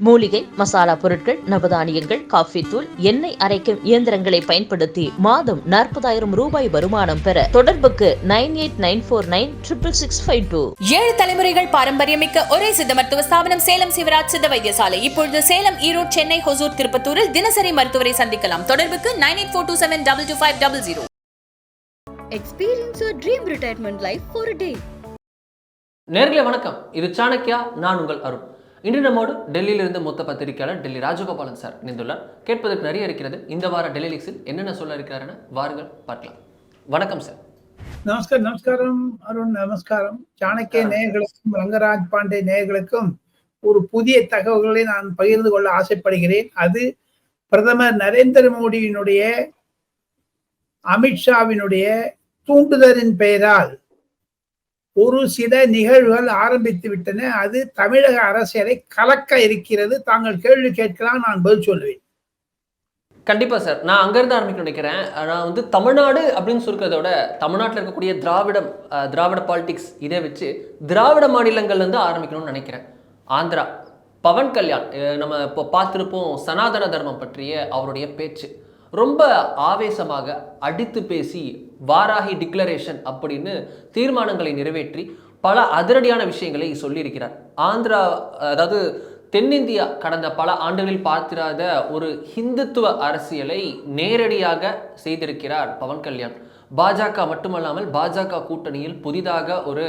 மூலிகை மசாலா பொருட்கள் நவதானியங்கள் காஃபி தூள் எண்ணெய் அரைக்கும் இயந்திரங்களை பயன்படுத்தி மாதம் நாற்பதாயிரம் ரூபாய் வருமானம் பெற தொடர்புக்கு nine eight nine four nine triple six five two. ஏழு தலைமுறைகள் பாரம்பரியமிக்க ஒரே சித்த மருத்துவ ஸ்தாபனம் சேலம் சிவராஜ் சித்த வைத்தியசாலை இப்பொழுது சேலம் ஈரோடு சென்னை ஹொசூர் திருப்பத்தூரில் தினசரி மருத்துவரை சந்திக்கலாம். தொடர்புக்கு nine eight four two seven double two five double zero. Dream retirement life for a day. நேர்களே வணக்கம். இது சாணக்கியா நான் உங்கள் அருண். இன்று நம்மோடு டெல்லியிலிருந்து மொத்த பத்திரிகையாளர் டெல்லி ராஜகோபாலன் சார் இணைந்துள்ளார். கேட்பதற்கு நிறைய இருக்கிறது. இந்த வார டெல்லி லீக்ஸில் என்னென்ன சொல்ல இருக்கிறாருன்னு வாருங்கள் பார்க்கலாம். வணக்கம் சார். நமஸ்காரம் நமஸ்காரம் அருண் நமஸ்காரம். சாணக்கிய நேயர்களுக்கும் ரங்கராஜ் பாண்டே நேயர்களுக்கும் ஒரு புதிய தகவல்களை நான் பகிர்ந்து கொள்ள ஆசைப்படுகிறேன். அது பிரதமர் நரேந்திர மோடியினுடைய அமித்ஷாவினுடைய தூண்டுதலின் பெயரால் ஒரு சில நிகழ்வுகள் ஆரம்பித்து விட்டன. அது தமிழக அரசியலை கலக்க இருக்கிறது? தாங்கள் கேள்வி கேட்கலாம் நான் பதில் சொல்லுவேன். கண்டிப்பா சார். நான் அங்கேருந்து ஆரம்பிக்க நினைக்கிறேன். நான் வந்து தமிழ்நாடு அப்படின்னு சொல்கிறத விட தமிழ்நாட்டில் இருக்கக்கூடிய திராவிடம் திராவிட பாலிடிக்ஸ் இதை வச்சு திராவிட மாநிலங்கள்லேருந்து ஆரம்பிக்கணும்னு நினைக்கிறேன். ஆந்திரா பவன் கல்யாண் நம்ம இப்போ பார்த்துருப்போம் சனாதன தர்மம் பற்றிய அவருடைய பேச்சு. ரொம்ப ஆவேசமாக அடித்து பேசி வாராகி டிக்ளரேஷன் அப்படின்னு தீர்மானங்களை நிறைவேற்றி பல அதிரடியான விஷயங்களை சொல்லியிருக்கிறார். ஆந்திரா அதாவது தென்னிந்தியா கடந்த பல ஆண்டுகளில் பார்த்திராத ஒரு ஹிந்துத்துவ அரசியலை நேரடியாக செய்திருக்கிறார் பவன் கல்யாண். பாஜக மட்டுமல்லாமல் பாஜக கூட்டணியில் புதிதாக ஒரு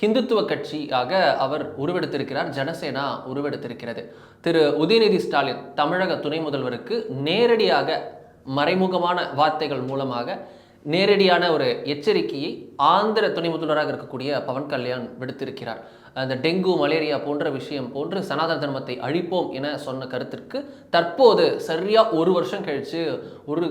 ஹிந்துத்துவ கட்சியாக அவர் உருவெடுத்திருக்கிறார் ஜனசேனா உருவெடுத்திருக்கிறது. திரு உதயநிதி ஸ்டாலின் தமிழக துணை முதல்வருக்கு நேரடியாக மறைமுகமான வார்த்தைகள் மூலமாக நேரடியான ஒரு எச்சரிக்கையை ஆந்திர துணை முதல்வராக இருக்கக்கூடிய பவன் கல்யாண் விடுத்திருக்கிறார். அந்த டெங்கு மலேரியா போன்ற விஷயம் போன்று சனாதன தர்மத்தை அழிப்போம் என சொன்ன கருத்திற்கு தற்போது சரியாக ஒரு வருஷம் கழிச்சு ஒரு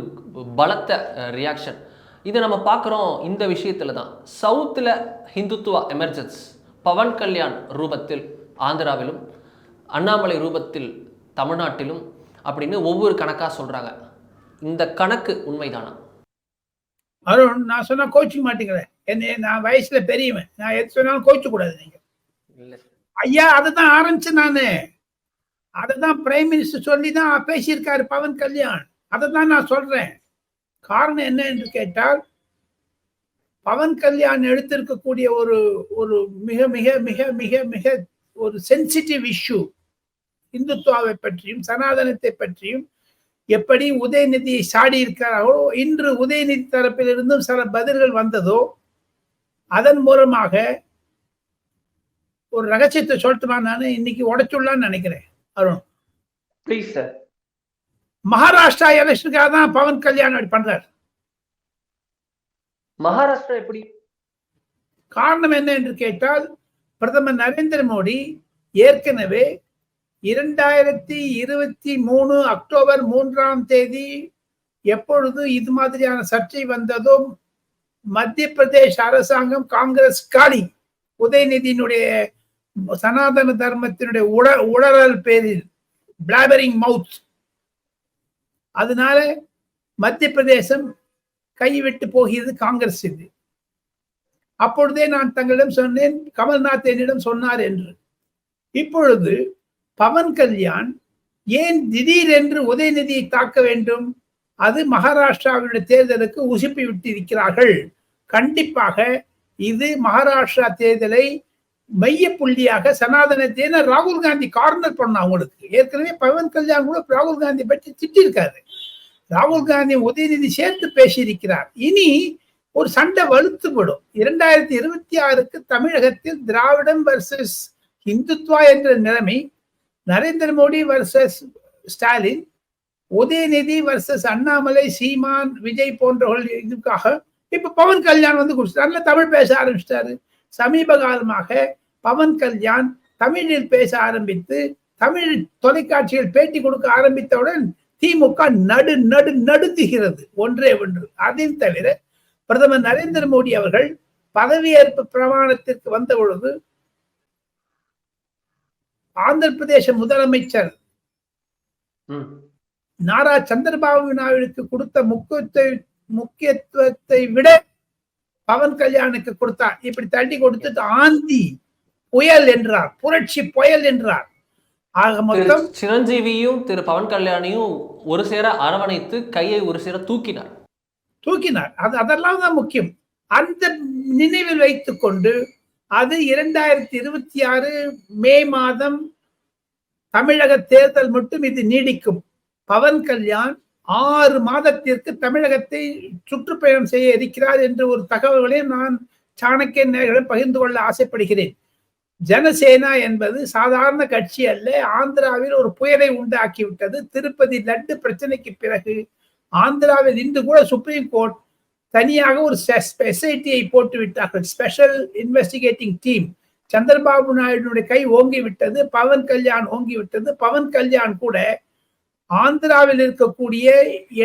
பலத்த ரியாக்ஷன் இதை நம்ம பார்க்குறோம் இந்த விஷயத்தில் தான். சவுத்தில் ஹிந்துத்துவா எமர்ஜென்ஸ் பவன் கல்யாண் ரூபத்தில் ஆந்திராவிலும் அண்ணாமலை ரூபத்தில் தமிழ்நாட்டிலும் அப்படின்னு ஒவ்வொரு கணக்காக சொல்கிறாங்க இந்த கணக்கு உண்மைதானா? அருண் நான் சொன்னா கோச்சிக்க மாட்டேங்கிறேன். என்ன நான் வயசுல பெரியவன். நான் எது சொன்னாலும் கோச்சிக்க கூடாது நீங்க. ஐயா அதுதான் ஆரம்பிச்சேன் நானு. அதுதான் பிரைம் மினிஸ்டர் சொல்லி தான் பேசியிருக்காரு பவன் கல்யாண். அதை தான் நான் சொல்றேன். காரணம் என்ன என்று கேட்டால் பவன் கல்யாண் எடுத்திருக்கக்கூடிய ஒரு ஒரு மிக மிக மிக மிக மிக ஒரு சென்சிட்டிவ் இஷ்யூ இந்துத்துவாவை பற்றியும் சனாதனத்தை பற்றியும் எப்படி உதயநிதியை சாடி இருக்கிறார்களோ இன்று உதயநிதி தரப்பிலிருந்தும் சில பதில்கள் வந்ததோ அதன் மூலமாக ஒரு ரகசியத்தை சொல்லட்டுமா நான்? இன்னைக்கு உடைச்சுள்ளான்னு நினைக்கிறேன் அருண். ப்ளீஸ் சார் மகாராஷ்டிரா எலெக்ஷனுக்காக தான் பவன் கல்யாண் அப்படி பண்றார். மகாராஷ்டிரா எப்படி? காரணம் என்ன என்று கேட்டால் பிரதமர் நரேந்திர மோடி ஏற்கனவே இரண்டாயிரத்தி இருபத்தி மூணு அக்டோபர் மூன்றாம் தேதி எப்பொழுது இது மாதிரியான சர்ச்சை வந்ததும் மத்திய பிரதேச அரசாங்கம் காங்கிரஸ் காலி உதயநிதியினுடைய சனாதன தர்மத்தினுடைய உட உளறல் பேரில் பிளாபரிங் மவுத் அதனால மத்திய பிரதேசம் கைவிட்டு போகிறது காங்கிரஸ் இது அப்பொழுதே நான் தங்களிடம் சொன்னேன் கமல்நாத் என்னிடம் சொன்னார் என்று. இப்பொழுது பவன் கல்யாண் ஏன் திடீரென்று உதயநிதியை தாக்க வேண்டும்? அது மகாராஷ்டிராவினுடைய தேர்தலுக்கு உசுப்பி விட்டு இருக்கிறார்கள் கண்டிப்பாக இது மகாராஷ்டிரா தேர்தலை மைய புள்ளியாக சனாதனத்தை ராகுல் காந்தி கார்னர் பண்ண அவங்களுக்கு ஏற்கனவே பவன் கல்யாண் கூட ராகுல் காந்தி பற்றி திட்டிருக்காரு. ராகுல் காந்தி உதயநிதி சேர்த்து பேசியிருக்கிறார். இனி ஒரு சண்டை வலுத்துப்படும் இரண்டாயிரத்தி இருபத்தி ஆறுக்கு தமிழகத்தில் திராவிடம் வர்சஸ் இந்துத்வா என்ற நிலைமை நரேந்திர மோடி வர்சஸ் ஸ்டாலின் உதயநிதி வர்சஸ் அண்ணாமலை சீமான் விஜய் போன்றவர்கள் இதுக்காக இப்ப பவன் கல்யாண் வந்து குடிச்சு நல்ல தமிழ் பேச ஆரம்பிச்சிட்டாரு. சமீப காலமாக பவன் கல்யாண் தமிழில் பேச ஆரம்பித்து தமிழ் தொலைக்காட்சியில் பேட்டி கொடுக்க ஆரம்பித்தவுடன் திமுக நடு நடு நடுத்துகிறது ஒன்றே ஒன்று. அதையும் தவிர பிரதமர் நரேந்திர மோடி அவர்கள் பதவியேற்பு பிரமாணத்திற்கு வந்த பொழுது ஆந்திர பிரதேச முதலமைச்சர் நாரா சந்திரபாபு நாயுடுக்கு கொடுத்த முக்கியத்துவத்தை முக்கியத்துவத்தை விட பவன் கல்யாணுக்கு கொடுத்தார் இப்படி தள்ளி கொடுத்துட்டு ஆந்தி புயல் என்றார் புரட்சி புயல் என்றார். ஆக திரு மொத்தம் சிரஞ்சீவியும் திரு பவன் கல்யாணியும் ஒரு சேர அரவணைத்து கையை ஒரு சேர தூக்கினார். தூக்கினார். அது அதெல்லாம் தான் முக்கியம். அந்த நினைவில் வைத்துக்கொண்டு அது இரண்டாயிரத்தி இருபத்தி ஆறு மே மாதம் தமிழக தேர்தல் மட்டும் இது நீடிக்கும். பவன் கல்யாண் ஆறு மாதத்திற்கு தமிழகத்தை சுற்றுப்பயணம் செய்ய இருக்கிறார் என்ற ஒரு தகவல்களை நான் சாணக்கிய நேர்களிடம் பகிர்ந்து கொள்ள ஆசைப்படுகிறேன். ஜனசேனா என்பது சாதாரண கட்சி அல்ல ஆந்திராவில் ஒரு புயலை உண்டாக்கிவிட்டது. திருப்பதி லட்டு பிரச்சனைக்கு பிறகு ஆந்திராவில் இன்று கூட சுப்ரீம் கோர்ட் தனியாக ஒரு எஸ்ஐடியை போட்டு விட்டார்கள். ஸ்பெஷல் இன்வெஸ்டிகேட்டிங் டீம் சந்திரபாபு நாயுடுடைய கை ஓங்கி விட்டது பவன் கல்யாண் ஓங்கி விட்டது. பவன் கல்யாண் கூட ஆந்திராவில் இருக்கக்கூடிய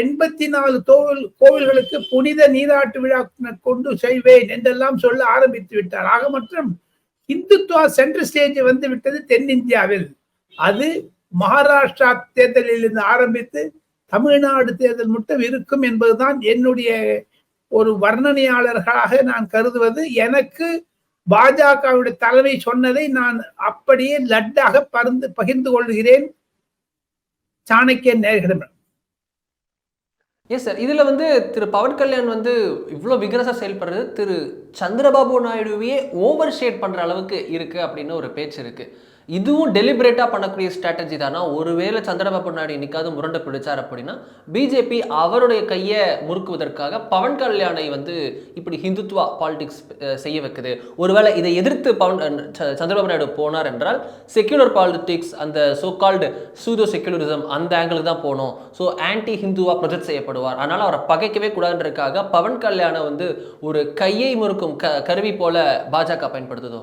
எண்பத்தி நாலு கோவில் கோவில்களுக்கு புனித நீராட்டு விழா கொண்டு செய்வேன் என்றெல்லாம் சொல்ல ஆரம்பித்து விட்டார். ஆக மற்றும் இந்துத்துவா சென்ட்ரல் ஸ்டேஜ் வந்து விட்டது தென்னிந்தியாவில். அது மகாராஷ்டிரா தேர்தலில் இருந்து ஆரம்பித்து தமிழ்நாடு தேர்தல் மட்டும் இருக்கும் என்பதுதான் என்னுடைய ஒரு வர்ணனையாளர்களாக நான் கருதுவது எனக்கு பாஜகவுடைய தலைமை சொன்னதை நான் அப்படியே லட்டாக பருந்து பகிர்ந்து கொள்கிறேன். சாணக்கிய நேர்களிடம் எஸ் சார் இதில் வந்து திரு பவன் கல்யாண் வந்து இவ்வளோ விகரசா செயல்படுறது. திரு சந்திரபாபு நாயுடுவையே ஓவர் ஷேட் பண்ணுற அளவுக்கு இருக்குது அப்படின்னு ஒரு பேச்சு இருக்குது இதுவும் டெலிபரேட்டாக பண்ணக்கூடிய ஸ்ட்ராட்டஜி தானா? ஒருவேளை சந்திரபாபு நாயுடு இன்னைக்காவது முரண்டு பிடிச்சார் அப்படின்னா பிஜேபி அவருடைய கையை முறுக்குவதற்காக பவன் கல்யாணை வந்து இப்படி ஹிந்துத்வா பாலிடிக்ஸ் செய்ய வைக்குது. ஒருவேளை இதை எதிர்த்து பவன் ச- சந்திரபாபு நாயுடு போனார் என்றால் செக்யூலர் பாலிடிக்ஸ் அந்த சோ கால்டு சூதோ செக்யூலரிசம் அந்த ஆங்கிளுக்கு தான் போகணும். ஸோ ஆன்டி ஹிந்துவா ப்ரொஜெக்ட் செய்யப்படுவார். அதனால் அவரை பகைக்கவே கூடாதுன்றதுக்காக பவன் கல்யாணை வந்து ஒரு கையை முறுக்கும் க கருவி போல பாஜக பயன்படுத்துதோ?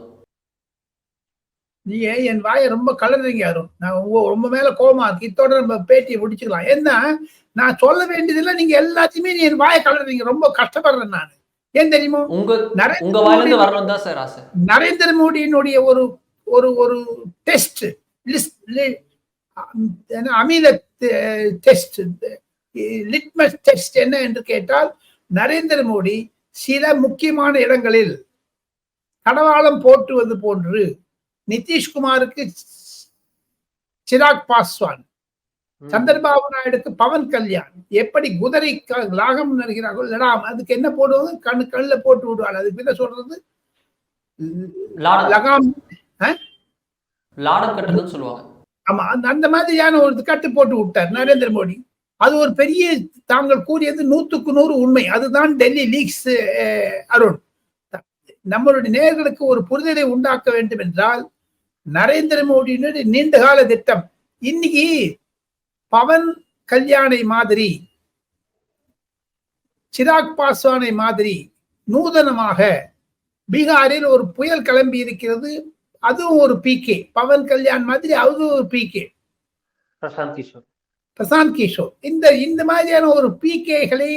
நீங்க என் வாயை ரொம்ப கலர்றீங்க அருண். நான் உங்க ரொம்ப மேல கோவமா இருக்கு. இத்தோட நம்ம பேட்டியை முடிச்சுக்கலாம். ஏன்னா நான் சொல்ல வேண்டியதுல நீங்க எல்லாத்தையுமே நீ என் வாயை கலர்றீங்க. ரொம்ப கஷ்டப்படுறேன் நான். ஏன் தெரியுமா? உங்க நரேந்திர உங்க வாயிலிருந்து மோடி- வரணும் தான் சார் ஆசை. நரேந்திர மோடியினுடைய ஒரு ஒரு ஒரு டெஸ்ட் அமில டெஸ்ட் லிட்மஸ் டெஸ்ட் என்ன என்று கேட்டால் நரேந்திர மோடி சில முக்கியமான இடங்களில் கடவாளம் போட்டுவது போன்று நிதிஷ்குமாருக்கு சிராக் பாஸ்வான். சந்திரபாபு நாயுடுக்கு பவன் கல்யாண். எப்படி குதிரை லாகம் நினைக்கிறார்கள் லடாம் அதுக்கு என்ன போடுவாங்க? கண்ணு கண்ணுல போட்டு விடுவாங்க அதுக்கு என்ன சொல்றது? லகாம் லாடம் கட்டுறதுன்னு சொல்லுவாங்க. ஆமா அந்த அந்த மாதிரியான ஒரு கட்டு போட்டு விட்டார் நரேந்திர மோடி. அது ஒரு பெரிய தாங்கள் கூறியது நூத்துக்கு நூறு உண்மை. அதுதான் டெல்லி லீக்ஸ் அருண். நம்மளுடைய நேர்களுக்கு ஒரு புரிதலை உண்டாக்க வேண்டும் என்றால் நரேந்திர மோடியினுடைய நீண்டகால திட்டம். இன்னைக்கு பவன் கல்யாணை மாதிரி சிராக் பாஸ்வானை மாதிரி நூதனமாக பீகாரில் ஒரு புயல் கிளம்பி இருக்கிறது. அதுவும் ஒரு பிகே பவன் கல்யாண் மாதிரி அதுவும் ஒரு பிகே பிரசாந்த் கிஷோர். பிரசாந்த் கிஷோர். இந்த இந்த மாதிரியான ஒரு பிகேகளை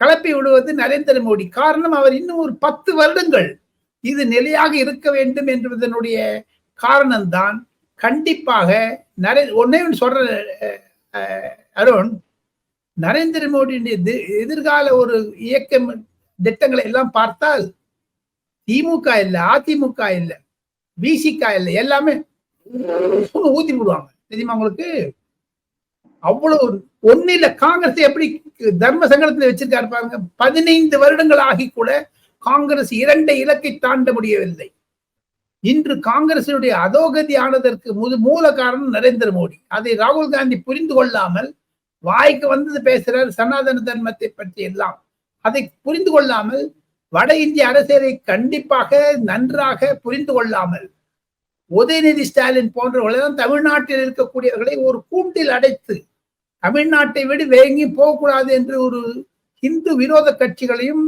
கலப்பி விடுவது நரேந்திர மோடி. காரணம் அவர் இன்னும் ஒரு பத்து வருடங்கள் இது நிலையாக இருக்க வேண்டும் என்பதனுடைய காரணம்தான் கண்டிப்பாக நரே ஒன்னே சொல்ற அஹ், அருண் நரேந்திர மோடியுடைய எதிர்கால ஒரு இயக்கம் திட்டங்களை எல்லாம் பார்த்தால் திமுக இல்ல அதிமுக இல்ல பிசிக இல்லை எல்லாமே ஊத்தி விடுவாங்க தெரியுமா உங்களுக்கு? அவ்வளவு ஒன்னு இல்ல காங்கிரஸ் எப்படி தர்ம சங்கடத்துல வச்சிருக்காரு பாருங்க பதினைந்து வருடங்கள் ஆகி கூட காங்கிரஸ் இரண்டை இலக்கை தாண்ட முடியவில்லை. இன்று காங்கிரசினுடைய அதோகதி ஆனதற்கு முது மூல காரணம் நரேந்திர மோடி. அதை ராகுல் காந்தி புரிந்து கொள்ளாமல் வாய்க்கு வந்தது பேசுறார் சனாதன தர்மத்தை பற்றி எல்லாம். அதை புரிந்து கொள்ளாமல் வட இந்திய அரசியலை கண்டிப்பாக நன்றாக புரிந்து கொள்ளாமல் உதயநிதி ஸ்டாலின் போன்றவர்களெல்லாம் தமிழ்நாட்டில் இருக்கக்கூடியவர்களை ஒரு கூண்டில் அடைத்து தமிழ்நாட்டை விட வேங்கி போகக்கூடாது என்று ஒரு இந்து விரோத கட்சிகளையும்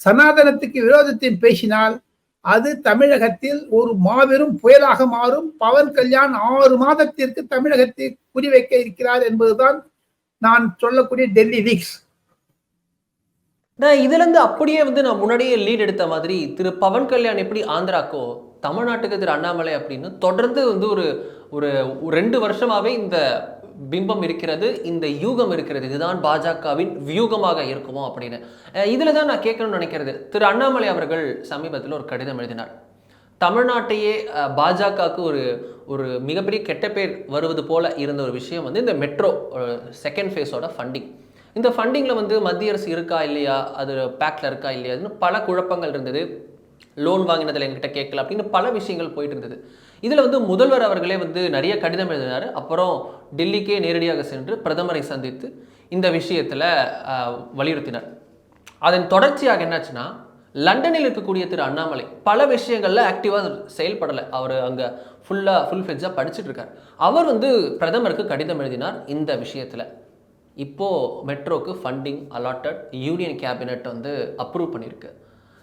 சனாதனத்துக்கு விரோதத்தையும் பேசினால் அது தமிழகத்தில் ஒரு மாபெரும் புயலாக மாறும். பவன் கல்யாண் ஆறு மாதத்திற்கு தமிழகத்தை குறிவைக்க இருக்கிறார் என்பதுதான் நான் சொல்லக்கூடிய டெல்லி லீக்ஸ் நான் இதுல இருந்து அப்படியே வந்து நான் முன்னாடியே லீட் எடுத்த மாதிரி திரு பவன் கல்யாண் எப்படி ஆந்திராக்கோ தமிழ்நாட்டுக்கு திரு அண்ணாமலை அப்படின்னு தொடர்ந்து வந்து ஒரு ஒரு ஒரு ரெண்டு வருஷமாவே இந்த பிம்பம் இருக்கிறது இந்த யூகம் இருக்கிறது இதுதான் பாஜகவின் வியூகமாக இருக்குமோ அப்படின்னு. இதில் தான் நான் கேட்கணும்னு நினைக்கிறது. திரு அண்ணாமலை அவர்கள் சமீபத்தில் ஒரு கடிதம் எழுதினார். தமிழ்நாட்டையே பாஜகவுக்கு ஒரு ஒரு மிகப்பெரிய கெட்ட பேர் வருவது போல இருந்த ஒரு விஷயம் வந்து இந்த மெட்ரோ செகண்ட் ஃபேஸோட ஃபண்டிங் இந்த ஃபண்டிங்கில் வந்து மத்திய அரசு இருக்கா இல்லையா? அது பேக்கில் இருக்கா இல்லையான்னு பல குழப்பங்கள் இருந்தது. லோன் வாங்கினதில் என்கிட்ட கேட்கல அப்படின்னு பல விஷயங்கள் போயிட்டு இருந்தது இதில் வந்து முதல்வர் அவர்களே வந்து நிறைய கடிதம் எழுதினார். அப்புறம் டெல்லிக்கே நேரடியாக சென்று பிரதமரை சந்தித்து இந்த விஷயத்தில் வலியுறுத்தினார். அதன் தொடர்ச்சியாக என்னாச்சுன்னா லண்டனில் இருக்கக்கூடிய திரு அண்ணாமலை பல விஷயங்களில் ஆக்டிவாக செயல்படலை. அவர் அங்கே ஃபுல்லாக ஃபுல் ஃப்ளெஜாக படிச்சுட்டு இருக்கார் அவர் வந்து பிரதமருக்கு கடிதம் எழுதினார் இந்த விஷயத்தில். இப்போது மெட்ரோக்கு ஃபண்டிங் அலாட்டட் யூனியன் கேபினட் வந்து அப்ரூவ் பண்ணியிருக்கு.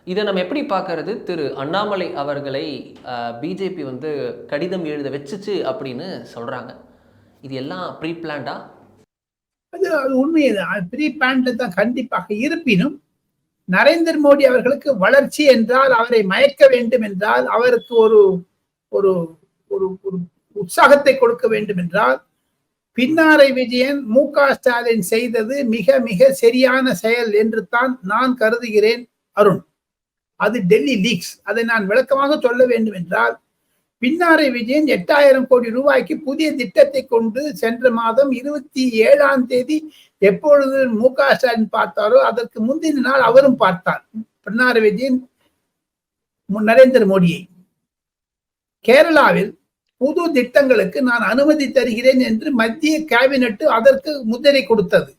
இதை நம்ம எப்படி பார்க்கறது? திரு அண்ணாமலை அவர்களை பிஜேபி வந்து கடிதம் எழுத வச்சுச்சு அப்படின்னு சொல்கிறாங்க இது எல்லாம் ப்ரீ பிளான்டா அது அது உண்மைதான் ப்ரீ பிளான்ல தான் கண்டிப்பாக இருப்பினும் நரேந்திர மோடி அவர்களுக்கு வளர்ச்சி என்றால் அவரை மயக்க வேண்டும் என்றால் அவருக்கு ஒரு ஒரு ஒரு ஒரு உற்சாகத்தை கொடுக்க வேண்டும் என்றால் பின்னாரை விஜயன் மு க ஸ்டாலின் செய்தது மிக மிக சரியான செயல் என்று தான் நான் கருதுகிறேன் அருண். அது டெல்லி லீக்ஸ். அதை நான் விளக்கமாக சொல்ல வேண்டும் என்றால் பின்னாரை விஜயன் எட்டாயிரம் கோடி ரூபாய்க்கு புதிய திட்டத்தை கொண்டு சென்ற மாதம் இருபத்தி ஏழாம் தேதி எப்பொழுது மு க ஸ்டாலின் பார்த்தாரோ அதற்கு முந்தின நாள் அவரும் பார்த்தார். பின்னாரை விஜயன் நரேந்திர மோடியை. கேரளாவில் புது திட்டங்களுக்கு நான் அனுமதி தருகிறேன் என்று மத்திய கேபினட் அதற்கு முத்திரை கொடுத்தது.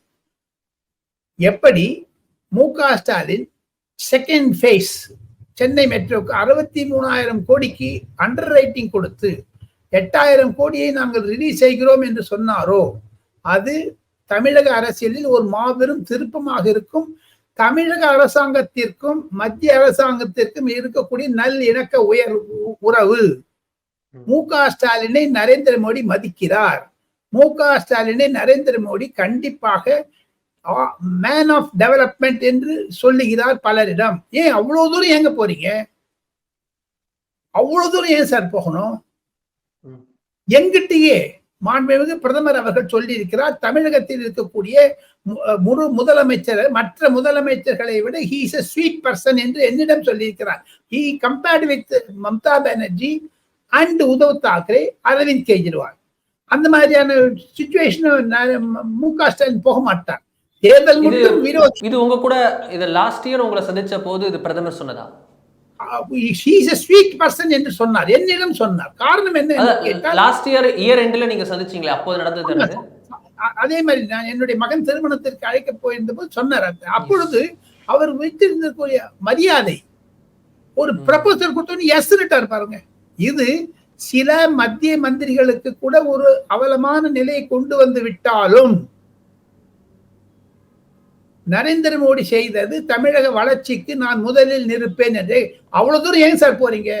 எப்படி? மு க ஸ்டாலின் செகண்ட் ஃபேஸ் சென்னை மெட்ரோக்கு அறுபத்தி மூணாயிரம் கோடிக்கு அண்டர் ரைட்டிங் கொடுத்து எட்டாயிரம் கோடியை நாங்கள் ரிலீஸ் செய்கிறோம் என்று சொன்னாரோ? அது தமிழக அரசியலில் ஒரு மாபெரும் திருப்பமாக இருக்கும். தமிழக அரசாங்கத்திற்கும் மத்திய அரசாங்கத்திற்கும் இருக்கக்கூடிய நல் இணக்க உயர் உறவு. மு க ஸ்டாலினை நரேந்திர மோடி மதிக்கிறார். மு க ஸ்டாலினை நரேந்திர மோடி கண்டிப்பாக மேன் ஆஃப் டெவலப்மெண்ட் என்று சொல்லுகிறார் பலரிடம். ஏன் அவ்வளவு தூரம் எங்க போறீங்க? அவ்வளவு தூரம் ஏன் சார் போகணும். எங்கிட்டயே மாண்புமிகு பிரதமர் அவர்கள் சொல்லியிருக்கிறார் தமிழகத்தில் இருக்கக்கூடிய முழு முதலமைச்சர் மற்ற முதலமைச்சர்களை விட he is a sweet person என்று என்னிடம் சொல்லியிருக்கிறார். He compared with Mamata Banerjee and Uddhav Thackeray Arvind Kejriwal. அந்த மாதிரியான சுச்சுவேஷன் மு க ஸ்டாலின் போக மாட்டார். தேர்தல் இது- மட்டும் விரோதி. இது உங்க கூட இது லாஸ்ட் இயர் உங்களை சந்திச்ச போது இது பிரதமர் சொன்னதா? ஸ்வீட் பர்சன் என்று சொன்னார். என்னிடம் சொன்னார். காரணம் என்ன லாஸ்ட் இயர் இயர் எண்ட்ல நீங்க சந்திச்சீங்களே அப்போது நடந்தது அதே மாதிரி நான் என்னுடைய மகன் திருமணத்திற்கு அழைக்க போயிருந்த போது சொன்னார். அப்பொழுது அவர் வைத்திருந்தக்கூடிய மரியாதை ஒரு ப்ரப்போசல் கொடுத்தோன்னு எஸ்னுட்டார் பாருங்க. இது சில மத்திய மந்திரிகளுக்கு கூட ஒரு அவலமான நிலையை கொண்டு வந்து விட்டாலும் நரேந்திர மோடி செய்தது தமிழக வளர்ச்சிக்கு நான் முதலில் நிற்பேன் என்று அவ்வளவு தூரம் ஏன் சார் போறீங்க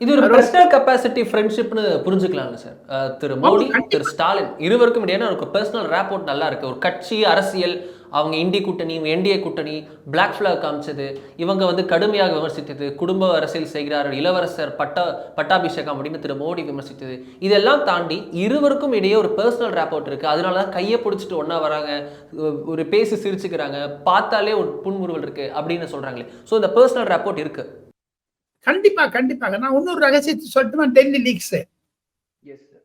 இது ஒரு. பர்சனல் கெப்பாசிட்டி ஃப்ரெண்ட்ஷிப்னு புரிஞ்சுக்கலாம்ல சார் திரு மோடி. திரு ஸ்டாலின் இருவருக்கும் இடையான ஒரு பர்சனல் ரேப்போர்ட் நல்லா இருக்கு ஒரு கட்சி அரசியல் அவங்க இந்தி கூட்டணி என்டிஏ கூட்டணி பிளாக் ஃபிளாக் காமிச்சது. இவங்க வந்து கடுமையாக விமர்சித்தது. குடும்ப அரசியல் செய்கிறார்கள் இளவரசர் பட்டா பட்டாபிஷேகம் அப்படின்னு திரு மோடி விமர்சித்தது. இதெல்லாம் தாண்டி இருவருக்கும் இடையே ஒரு பர்சனல் ரேப்போர்ட் இருக்கு. அதனால தான் கையை பிடிச்சிட்டு ஒண்ணா வராங்க ஒரு பேசி சிரிச்சுக்கிறாங்க பார்த்தாலே ஒரு புன்முறுவல் இருக்கு அப்படின்னு சொல்றாங்களே. ஸோ இந்த பர்சனல் ரேப்போர்ட் இருக்கு. கண்டிப்பா கண்டிப்பாக. நான் இன்னொரு ரகசியத்தை சொல்லட்டுமா? டெல்லி லீக்ஸ்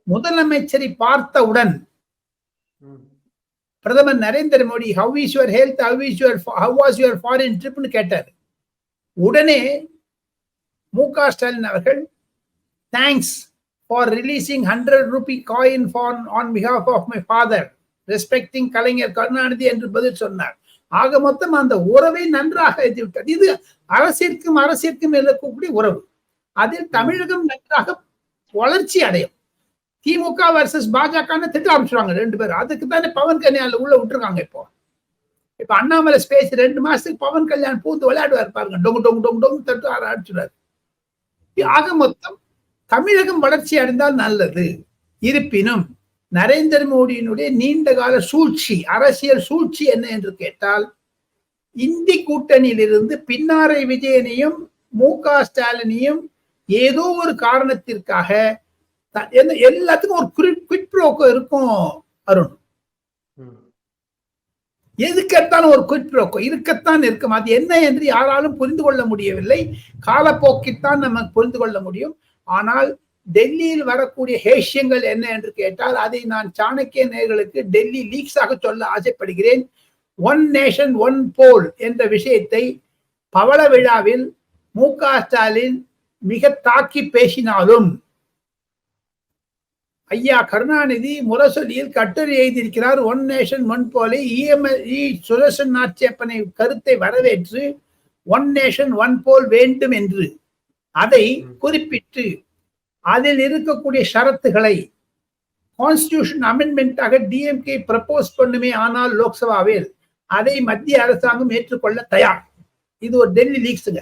முதலமைச்சரை பார்த்தவுடன் பிரதமர் Narendra Modi how is your health how is your how was your foreign ட்ரிப்னு கேட்டார். உடனே மு க ஸ்டாலின் அவர்கள் thanks for releasing hundred rupee coin for on behalf of my father respecting Kalaignar Karunanidhi என்று பதில் சொன்னார். ஆக மொத்தம் அந்த உறவை நன்றாக எழுதிவிட்டது இது அரசிற்கும் அரசிற்கும் இருக்கக்கூடிய உறவு. அதில் தமிழகம் நன்றாக வளர்ச்சி அடையும். திமுக வர்சஸ் பாஜகன்னு திட்ட ஆரம்பிச்சுவாங்க ரெண்டு பேரும். அதுக்கு தானே பவன் கல்யாண் உள்ள விட்டுருக்காங்க இப்போ. இப்ப அண்ணாமலை ஸ்பேஸ் ரெண்டு மாசத்துக்கு பவன் கல்யாண் பூந்து விளையாடுவார் பாருங்க. டொங்கு டொங்கு டொங்கு டொங்கு தட்டு அடிச்சுடாரு ஆக மொத்தம் தமிழகம் வளர்ச்சி அடைந்தால் நல்லது. இருப்பினும் நரேந்திர மோடியினுடைய நீண்ட கால சூழ்ச்சி அரசியல் சூழ்ச்சி என்ன என்று கேட்டால் இந்தி கூட்டணியிலிருந்து பின்னாரை விஜயனையும் மு க ஸ்டாலினையும் ஏதோ ஒரு காரணத்திற்காக என்ன- எல்லாத்துக்கும் ஒரு குறி குயிட் ப்ரோக்கோ இருக்கும் அருண். எதுக்கத்தான் ஒரு குயிட் இருக்கத்தான் இருக்கும். அது என்ன என்று யாராலும் புரிந்து கொள்ள முடியவில்லை. காலப்போக்கித்தான் நம்ம புரிந்து கொள்ள முடியும். ஆனால் டெல்லியில் வரக்கூடிய ஹேஷ்யங்கள் என்ன என்று கேட்டால் அதை நான் சாணக்கிய நேர்களுக்கு டெல்லி லீக்ஸாக சொல்ல ஆசைப்படுகிறேன். ஒன் நேஷன் ஒன் போல் என்ற விஷயத்தை பவள விழாவில் மு க ஸ்டாலின் மிக தாக்கி பேசினாலும் ஐயா கருணாநிதி முரசொலியில் கட்டுரை எழுதியிருக்கிறார் ஒன் நேஷன் ஒன் போலே இ சுதர்சன் நாச்சியப்பனை கருத்தை வரவேற்று ஒன் நேஷன் ஒன் போல் வேண்டும் என்று. அதை குறிப்பிட்டு அதில் இருக்கக்கூடிய ஷரத்துகளை கான்ஸ்டிடியூஷன் அமெண்ட்மெண்டாக டிஎம்கே ப்ரப்போஸ் பண்ணுமே ஆனால் லோக்சபாவில் அதை மத்திய அரசாங்கம் ஏற்றுக்கொள்ள தயார். இது ஒரு டெல்லி லீக்ஸுங்க.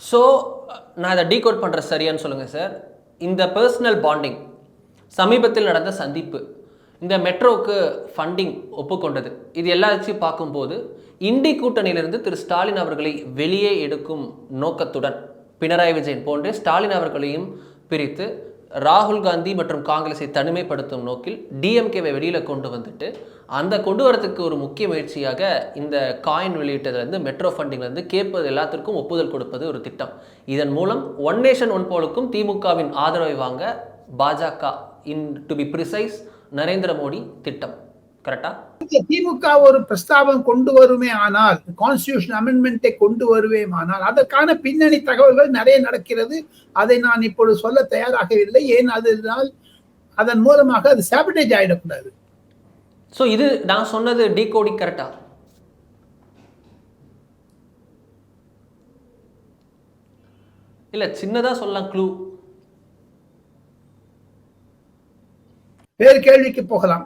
ஸோ நான் இதை டீகோட் பண்ணுற சரியான்னு சொல்லுங்கள் சார். இந்த பர்சனல் பாண்டிங் சமீபத்தில் நடந்த சந்திப்பு இந்த மெட்ரோவுக்கு ஃபண்டிங் ஒப்புக்கொண்டது. இது எல்லாத்தையும் பார்க்கும்போது இண்டி கூட்டணியிலிருந்து திரு ஸ்டாலின் அவர்களை வெளியே எடுக்கும் நோக்கத்துடன் பினராயி விஜயன் போன்றே ஸ்டாலின் அவர்களையும் பிரித்து ராகுல் காந்தி மற்றும் காங்கிரஸை தனிமைப்படுத்தும் நோக்கில் டிஎம்கேவை வெளியில் கொண்டு வந்துட்டு அந்த கொண்டு வரதுக்கு ஒரு முக்கிய முயற்சியாக இந்த காயின் வெளியிட்டதுலேருந்து மெட்ரோ ஃபண்டிங்லேருந்து கேட்பது எல்லாத்திற்கும் ஒப்புதல் கொடுப்பது ஒரு திட்டம். இதன் மூலம் ஒன் நேஷன் ஒன் போலுக்கும் திமுகவின் ஆதரவை வாங்க பாஜக in to be precise Narendra Modi திட்டம். கரெக்டா திமுக ஒரு பிரஸ்தாபம் கொண்டு வருமே ஆனால் கான்ஸ்டியூஷன் அமெண்ட்மெண்ட்டை கொண்டு வருவேமானால் அதற்கான பின்னணி தகவல்கள் நிறைய நடக்கிறது. அதை நான் இப்பொழுது சொல்ல தயாராகவில்லை. ஏன் அதனால்? அதன் மூலமாக அது சாபிடேஜ் ஆயிடக்கூடாது. ஸோ இது நான் சொன்னது டீகோடிங் கரெக்டா இல்லை சின்னதாக சொல்லலாம் க்ளூ வேறு கேள்விக்கு போகலாம்.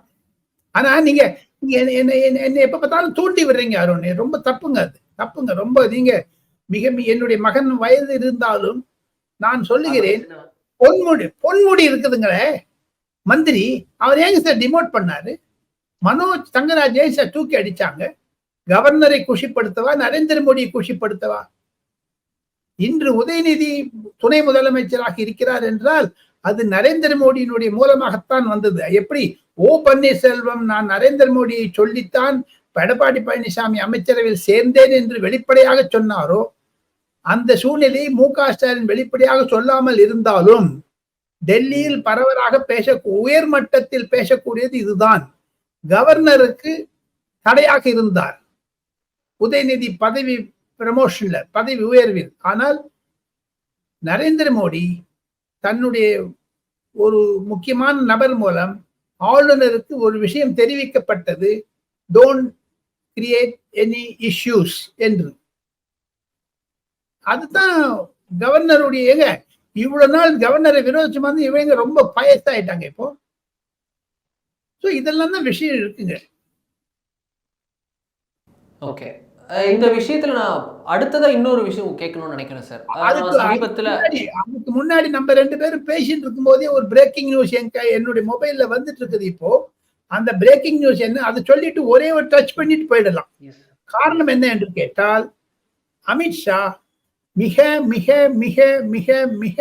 ஆனா நீங்க என்ன என்ன என்ன- என்ன எப்ப பார்த்தாலும் தூண்டி விடுறீங்க அருண். ரொம்ப தப்புங்க அது. தப்புங்க. ரொம்ப நீங்க மிக என்னுடைய மகன் வயது இருந்தாலும் நான் சொல்லுகிறேன் பொன்முடி பொன்முடி இருக்குதுங்களே. மந்திரி அவர் ஏங்க சார் டிமோட் பண்ணாரு? மனோஜ் தங்கராஜ் சார் தூக்கி அடிச்சாங்க? கவர்னரை குஷிப்படுத்தவா நரேந்திர மோடியை குஷிப்படுத்தவா? இன்று உதயநிதி துணை முதலமைச்சராக இருக்கிறார் என்றால் அது நரேந்திர மோடியினுடைய மூலமாகத்தான் வந்தது. எப்படி? ஓ பன்னீர்செல்வம் நான் நரேந்திர மோடியை சொல்லித்தான் எடப்பாடி பழனிசாமி அமைச்சரவையில் சேர்ந்தேன் என்று வெளிப்படையாக சொன்னாரோ? அந்த சூழ்நிலையை மு க ஸ்டாலின் வெளிப்படையாக சொல்லாமல் இருந்தாலும் டெல்லியில் பரவலாக பேச உயர் மட்டத்தில் பேசக்கூடியது இதுதான். கவர்னருக்கு தடையாக இருந்தார். உதயநிதி பதவி ப்ரமோஷன்ல பதவி உயர்வில். ஆனால் நரேந்திர மோடி தன்னுடைய ஒரு முக்கியமான நபர் மூலம் ஆளுநருக்கு ஒரு விஷயம் தெரிவிக்கப்பட்டது. டோன்ட் கிரியேட் எனி இஷ்யூஸ் என்று. அதுதான் கவர்னருடைய ஏங்க இவ்வளவு நாள் கவர்னரை விரோதிச்சு வந்து இவங்க ரொம்ப பயசாயிட்டாங்க இப்போ. ஸோ இதெல்லாம் தான் விஷயம் இருக்குங்க. ஓகே இந்த விஷயத்துல நான் அடுத்ததா இன்னொரு விஷயம் கேட்கணும்னு நினைக்கிறேன் சார். அதுக்கு சமீபத்துல முன்னாடி அதுக்கு முன்னாடி நம்ம ரெண்டு பேரும் பேசிட்டு இருக்கும் போதே ஒரு பிரேக்கிங் நியூஸ் என் கை- என்னுடைய மொபைல்ல வந்துட்டு இருக்குது இப்போ. அந்த பிரேக்கிங் நியூஸ் என்ன அதை சொல்லிட்டு ஒரே ஒரு டச் பண்ணிட்டு போயிடலாம். காரணம் என்ன என்று கேட்டால் அமித்ஷா மிக மிக மிக மிக மிக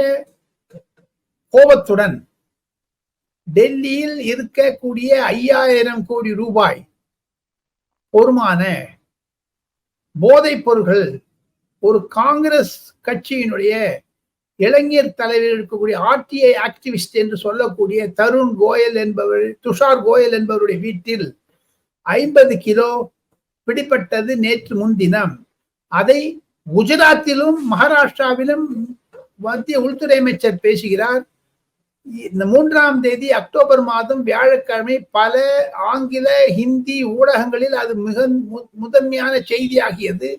கோபத்துடன் டெல்லியில் இருக்கக்கூடிய ஐயாயிரம் கோடி ரூபாய் பொறுமான போதைப் பொருள்கள் ஒரு காங்கிரஸ் கட்சியினுடைய இளைஞர் தலைவர் இருக்கக்கூடிய ஆர்டிஐ ஆக்டிவிஸ்ட் என்று சொல்லக்கூடிய தருண் கோயல் என்பவர் துஷார் கோயல் என்பவருடைய வீட்டில் ஐம்பது கிலோ பிடிப்பட்டது நேற்று முன்தினம். அதை குஜராத்திலும் மகாராஷ்டிராவிலும் மத்திய உள்துறை அமைச்சர் பேசுகிறார். இந்த மூன்றாம் தேதி அக்டோபர் மாதம் வியாழக்கிழமை பல ஆங்கில ஹிந்தி ஊடகங்களில் அது மிக மு- முதன்மையான செய்தியாகியது.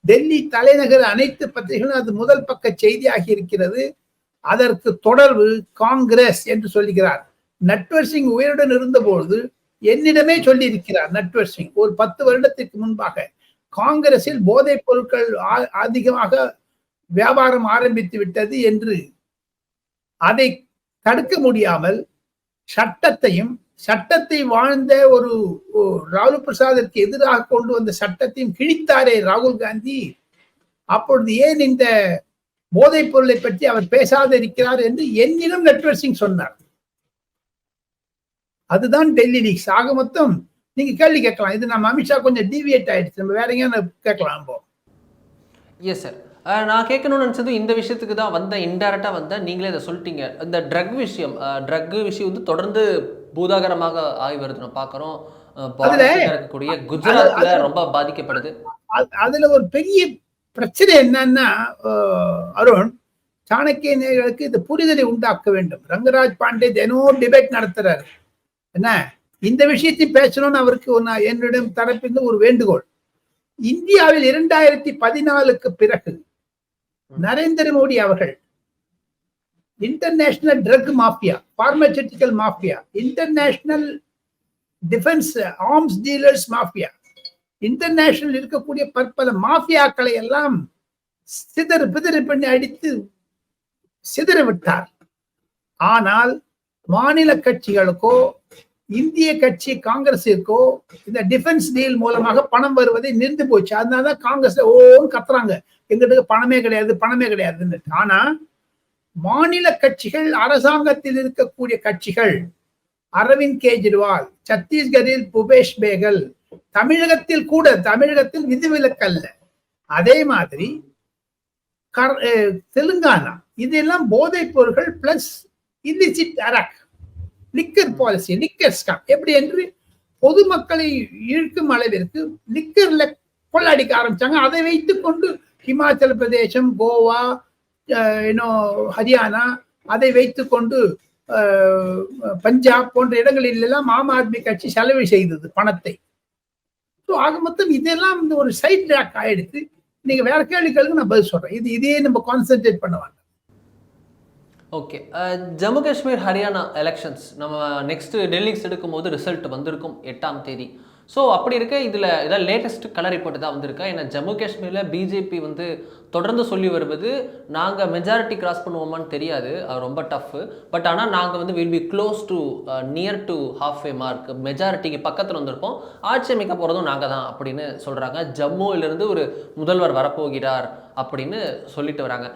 டெல்லி தலைநகர் அனைத்து பத்திரிகைகளும் அது முதல் பக்க செய்தியாகி இருக்கிறது. அதற்கு தொடர்பு காங்கிரஸ் என்று சொல்லுகிறார் நட்வர் சிங் உயிருடன் இருந்தபொழுது என்னிடமே சொல்லியிருக்கிறார் நட்வர் சிங் ஒரு பத்து வருடத்திற்கு முன்பாக. காங்கிரஸில் போதைப் பொருட்கள் அதிகமாக வியாபாரம் ஆரம்பித்து விட்டது என்று. அதை தடுக்க முடியாமல் சட்டத்தையும் சட்டத்தை வாழ்ந்த ஒரு ஒரு ராகுல் எதிராக கொண்டு வந்த சட்டத்தையும் கிழித்தாரே ராகுல் காந்தி. அப்பொழுது ஏன் இந்த போதைப் பொருளை பற்றி அவர் பேசாத இருக்கிறார் என்று என்னிடம் நட்வர் சிங் சொன்னார். அதுதான் டெல்லி லீக்ஸ் ஆக மொத்தம் நீங்க கேள்வி கேட்கலாம். இது நம்ம அமித்ஷா கொஞ்சம் டிவியேட் ஆயிடுச்சு. நம்ம வேற எங்கேயும் கேட்கலாம் இப்போ. எஸ் சார் நான் கேட்கணும்னு நினச்சது இந்த விஷயத்துக்கு தான் வந்தேன் இன்டெரக்டாக வந்தேன். நீங்களே இதை சொல்லிட்டீங்க. இந்த ட்ரக் விஷயம் ட்ரக் விஷயம் வந்து தொடர்ந்து பூதாகரமாக ஆகி வருது. நம்ம பார்க்குறோம். அதுல- இருக்கக்கூடிய குஜராத்ல ரொம்ப பாதிக்கப்படுது. அது- அதுல ஒரு பெரிய பிரச்சனை என்னன்னா அருண் சாணக்கிய நேயர்களுக்கு இது புரிதலை உண்டாக்க வேண்டும். ரங்கராஜ் பாண்டே தினம் டிபேட் நடத்துறாரு. என்ன? இந்த விஷயத்தை பேசணும்னு அவருக்கு என்னிடம் தரப்பிலிருந்து ஒரு வேண்டுகோள். இந்தியாவில் இரண்டாயிரத்தி பதினாலுக்கு பிறகு நரேந்திர மோடி அவர்கள் international drug mafia pharmaceutical mafia international defence arms dealers mafia international இருக்கக்கூடிய பற்பல மாஃபியாக்களை எல்லாம் சிதறு பிதறு பண்ணி அடித்து சிதற விட்டார். ஆனால் மாநில கட்சிகளுக்கோ இந்திய கட்சி காங்கிரஸிற்கோ இந்த டிஃபென்ஸ் டீல் மூலமாக பணம் வருவதை நிறுத்து போச்சு. அதனாலதான் காங்கிரஸ் ஓன்னு கத்துறாங்க. எங்கிட்ட பணமே கிடையாது பணமே கிடையாதுன்னு ஆனா மாநில கட்சிகள் அரசாங்கத்தில் இருக்கக்கூடிய கட்சிகள் அரவிந்த் கெஜ்ரிவால் சத்தீஸ்கரில் புபேஷ் பேகல் தமிழகத்தில் கூட தமிழகத்தில் விதிவிலக்கல்ல அதே மாதிரி தெலுங்கானா இதெல்லாம் போதைப் பொருட்கள் plus illicit arrack liquor policy liquor scam எப்படி என்று பொதுமக்களை இழுக்கும் அளவிற்கு லிக்கர்ல கொள்ளடிக்க ஆரம்பிச்சாங்க. அதை வைத்துக் கொண்டு ஹிமாச்சல பிரதேசம் கோவா இன்னும் ஹரியானா அதை வைத்துக்கொண்டு கொண்டு பஞ்சாப் போன்ற இடங்களில் எல்லாம் ஆம் ஆத்மி கட்சி செலவு செய்தது பணத்தை. ஸோ ஆக மொத்தம் இதெல்லாம் இந்த ஒரு சைட் ட்ராக் ஆயிடுச்சு. நீங்க வேற கேள்விகளுக்கு நான் பதில் சொல்றேன். இது இதே நம்ம கான்சென்ட்ரேட் பண்ணுவாங்க ஓகே ஜம்மு காஷ்மீர் ஹரியானா எலெக்ஷன்ஸ் நம்ம நெக்ஸ்ட்டு டெல்லிக்ஸ் எடுக்கும்போது ரிசல்ட் வந்திருக்கும் எட்டாம் தேதி. ஸோ அப்படி இருக்க இதில் இதான் லேட்டஸ்ட் கலர் ரிப்போர்ட் தான் வந்திருக்கா. ஏன்னா ஜம்மு காஷ்மீரில் பிஜேபி வந்து தொடர்ந்து சொல்லி வருவது நாங்கள் மெஜாரிட்டி கிராஸ் பண்ணுவோமான்னு தெரியாது அது ரொம்ப டஃப்பு பட் ஆனால் நாங்கள் வந்து will be close to near uh, to half a mark மெஜாரிட்டிக்கு பக்கத்தில் வந்திருப்போம் ஆட்சி அமைக்க போகிறதும் நாங்கள் தான் அப்படின்னு சொல்கிறாங்க ஜம்முவிலிருந்து ஒரு முதல்வர் வரப்போகிறார் அப்படின்னு சொல்லிட்டு வராங்க.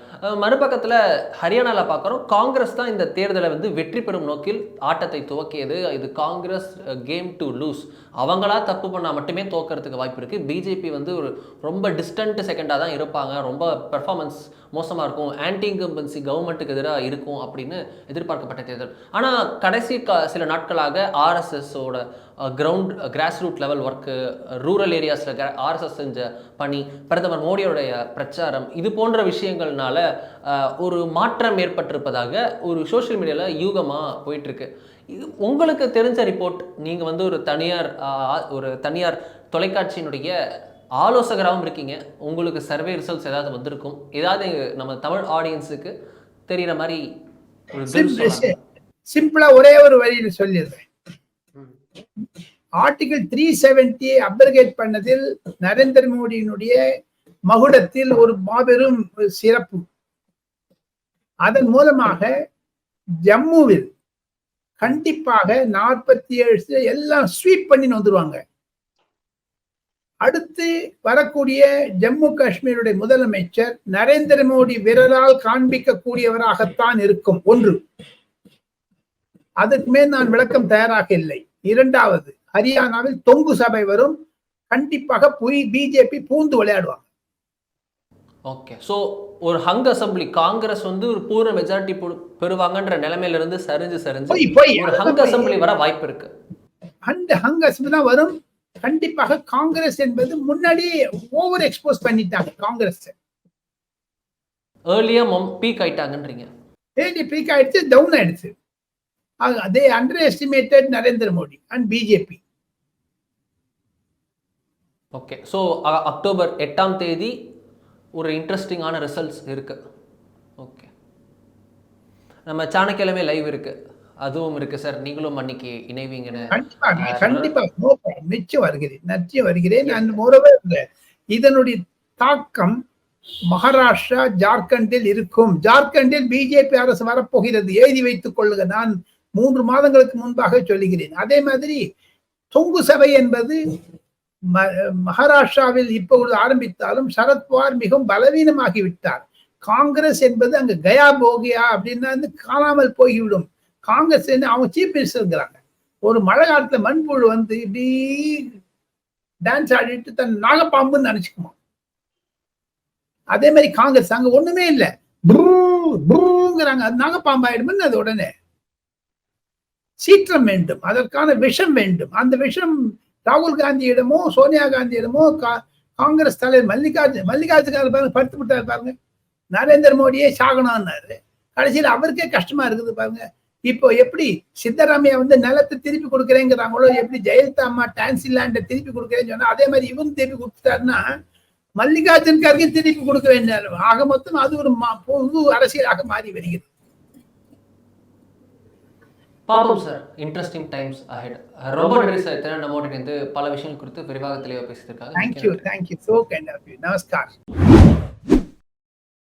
மறுபக்கத்தில் ஹரியானாவில் பார்க்குறோம் காங்கிரஸ் தான் இந்த தேர்தலை வந்து வெற்றி பெறும் நோக்கில் ஆட்டத்தை துவக்கியது. இது காங்கிரஸ் கேம் டு லூஸ் அவங்களா தப்பு பண்ணால் மட்டுமே தோக்கிறதுக்கு வாய்ப்பு இருக்குது பிஜேபி வந்து ஒரு ரொம்ப டிஸ்டன்ட் செகண்டாக தான் இருப்பாங்க. ரொம்ப ரொம்ப பெர்ஃபார்மன்ஸ் மோசமாக இருக்கும். ஆன்டி இன்கம்பன்சி கவர்மெண்ட்டுக்கு எதிராக இருக்கும் அப்படின்னு எதிர்பார்க்கப்பட்ட தேர்தல். ஆனால் கடைசி கா சில நாட்களாக ஆர்எஸ்எஸோட ground grass root level work rural ஏரியாஸில் RSS செஞ்ச பணி பிரதமர் மோடியோடைய பிரச்சாரம் இது போன்ற விஷயங்கள்னால ஒரு மாற்றம் ஏற்பட்டிருப்பதாக ஒரு சோஷியல் மீடியாவில் யூகமாக போயிட்டுருக்கு. இது உங்களுக்கு தெரிஞ்ச ரிப்போர்ட் நீங்கள் வந்து ஒரு தனியார் ஒரு தனியார் தொலைக்காட்சியினுடைய ஆலோசகராகவும் இருக்கீங்க. உங்களுக்கு சர்வே ரிசல்ட்ஸ் ஏதாவது வந்திருக்கும். ஏதாவது நம்ம தமிழ் ஆடியன்ஸுக்கு தெரிகிற மாதிரி. சிம்பிளா ஒரே ஒரு வரியில் சொல்லிடுறேன். ஆர்டிகல் த்ரீ செவன்டி அப்ரகேட் பண்ணதில் நரேந்திர மோடியினுடைய மகுடத்தில் ஒரு மாபெரும் சிறப்பு. அதன் மூலமாக ஜம்முவில் கண்டிப்பாக நாற்பத்தி ஏழு எல்லாம் ஸ்வீப் பண்ணின்னு வந்துருவாங்க. அடுத்து வரக்கூடிய ஜம்மு காஷ்மீருடைய முதலமைச்சர் நரேந்திர மோடி விரலால் காண்பிக்கக்கூடியவராகத்தான் இருக்கும். ஒன்று. அதற்கு மேல் நான் விளக்கம் தயாராக இல்லை. இரண்டாவது ஹரியானாவில் தொங்கு சபை வரும். கண்டிப்பாக புய் பிஜேபி பூந்து விளையாடுவாங்க. ஓகே. ஸோ ஒரு ஹங் அசம்பிளி காங்கிரஸ் வந்து ஒரு பூர்ண மெஜாரிட்டி பெறுவாங்கன்ற நிலைமையில இருந்து சரிஞ்சு சரிஞ்சு ஒரு ஹங் அசம்பிளி வர வாய்ப்பு இருக்கு. அந்த ஹங் அசம்பிளி தான் வரும். கண்டிப்பாக காங்கிரஸ் என்பது முன்னாடியே ஓவர் எக்ஸ்போஸ் பண்ணிட்டாங்க காங்கிரஸ். ஏர்லியா பீக் ஆயிட்டாங்கன்றீங்க. ஏடி பீக் ஆயிடுச்சு? டவுன் ஆயிடுச்சு. அதே under estimated Narendra Modi and BJP okay so October எட்டாம் தேதி ஒரு இன்ட்ரெஸ்டிங்கான ரிசல்ட்ஸ் இருக்கு. ஓகே நம்ம சாணக்கிழமை லைவ் இருக்கு. அதுவும் இருக்கு சார். நீங்களும் அன்னைக்கு இணைவீங்கன்னு. கண்டிப்பா. நிச்சயம் வருகிறேன். நிச்சயம் வருகிறேன். அண்ட் மோரோவர் இதனுடைய தாக்கம் மகாராஷ்டிரா ஜார்க்கண்டில் இருக்கும். ஜார்க்கண்டில் பிஜேபி அரசு வரப்போகிறது. எழுதி வைத்துக் கொள்ளுங்க. நான் மூன்று மாதங்களுக்கு முன்பாக சொல்லுகிறேன். அதே மாதிரி தொங்கு சபை என்பது மகாராஷ்டிராவில் இப்பொழுது ஆரம்பித்தாலும் சரத்பவார் மிகவும் பலவீனமாகி விட்டார் காங்கிரஸ் என்பது அங்க கயா போகியா அப்படின்னா வந்து காணாமல் போய்விடும். காங்கிரஸ் அவங்க சீஃப் மினிஸ்டர் இருக்கிறாங்க. ஒரு மழை காலத்துல மண்புழு வந்து இப்படி டான்ஸ் ஆடிட்டு தன் நாகப்பாம்புன்னு நினைச்சுக்குமா? அதே மாதிரி காங்கிரஸ் அங்க ஒண்ணுமே இல்லை. ப்ரூங்கிறாங்க அது நாகப்பாம்பு ஆயிடுமுன்னு அது உடனே. சீற்றம் வேண்டும். அதற்கான விஷம் வேண்டும். அந்த விஷம் ராகுல் காந்தியிடமோ சோனியா காந்தியிடமோ கா- காங்கிரஸ் தலைவர் மல்லிகார்ஜுன் மல்லிகார்ஜுன் பாருங்க படுத்து விட்டாரு பாருங்க. நரேந்திர மோடியே சாகணும்னாரு கடைசியில் அவருக்கே கஷ்டமா இருக்குது பாருங்க. இப்போ எப்படி சித்தராமையா வந்து நிலத்தை திருப்பி கொடுக்குறேங்கிறாங்களோ எப்படி ஜெயலலிதா அம்மா டான்சி லேண்டை திருப்பி கொடுக்குறேன்னு சொன்னா அதே மாதிரி இவரும் திருப்பி கொடுத்துட்டாருன்னா மல்லிகார்ஜுன் கார்கே திருப்பி கொடுக்க வேண்டிய ஆக மொத்தம் அது ஒரு புது அரசியலாக மாறி வருகிறது. பார்ப்போம் சார். இன்ட்ரெஸ்டிங் டைம்ஸ் அஹெட் ரொம்ப நன்றி சார். இத்தனை நம்மோட இருந்து பல விஷயங்கள் குறித்து விரிவாக தெளிவாக பேசியிருக்காங்க thank you thank you so kind of you namaskar